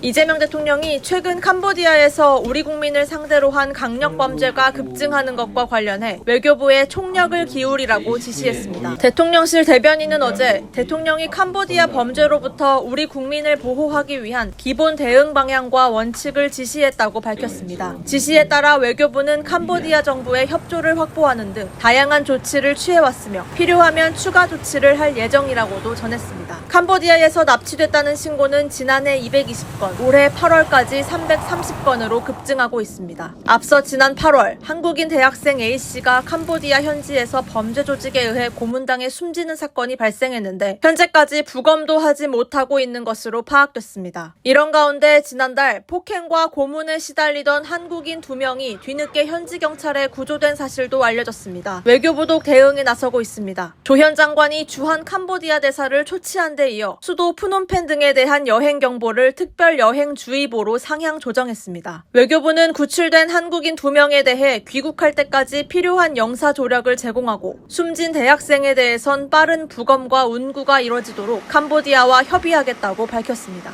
이재명 대통령이 최근 캄보디아에서 우리 국민을 상대로 한 강력 범죄가 급증하는 것과 관련해 외교부에 총력을 기울이라고 지시했습니다. 대통령실 대변인은 어제 대통령이 캄보디아 범죄로부터 우리 국민을 보호하기 위한 기본 대응 방향과 원칙을 지시했다고 밝혔습니다. 지시에 따라 외교부는 캄보디아 정부의 협조를 확보하는 등 다양한 조치를 취해왔으며 필요하면 추가 조치를 할 예정이라고도 전했습니다. 캄보디아에서 납치됐다는 신고는 지난해 220건, 올해 8월까지 330건으로 급증하고 있습니다. 앞서 지난 8월 한국인 대학생 A씨가 캄보디아 현지에서 범죄 조직에 의해 고문당해 숨지는 사건이 발생했는데 현재까지 부검도 하지 못하고 있는 것으로 파악됐습니다. 이런 가운데 지난달 폭행과 고문에 시달리던 한국인 두 명이 뒤늦게 현지 경찰에 구조된 사실도 알려졌습니다. 외교부도 대응에 나서고 있습니다. 조현 장관이 주한 캄보디아 대사를 초치한 데 이어 수도 푸놈펜 등에 대한 여행 경보를 특별 여행 주의보로 상향 조정했습니다. 외교부는 구출된 한국인 두 명에 대해 귀국할 때까지 필요한 영사 조력을 제공하고 숨진 대학생에 대해선 빠른 부검과 운구가 이뤄지도록 캄보디아와 협의하겠다고 밝혔습니다.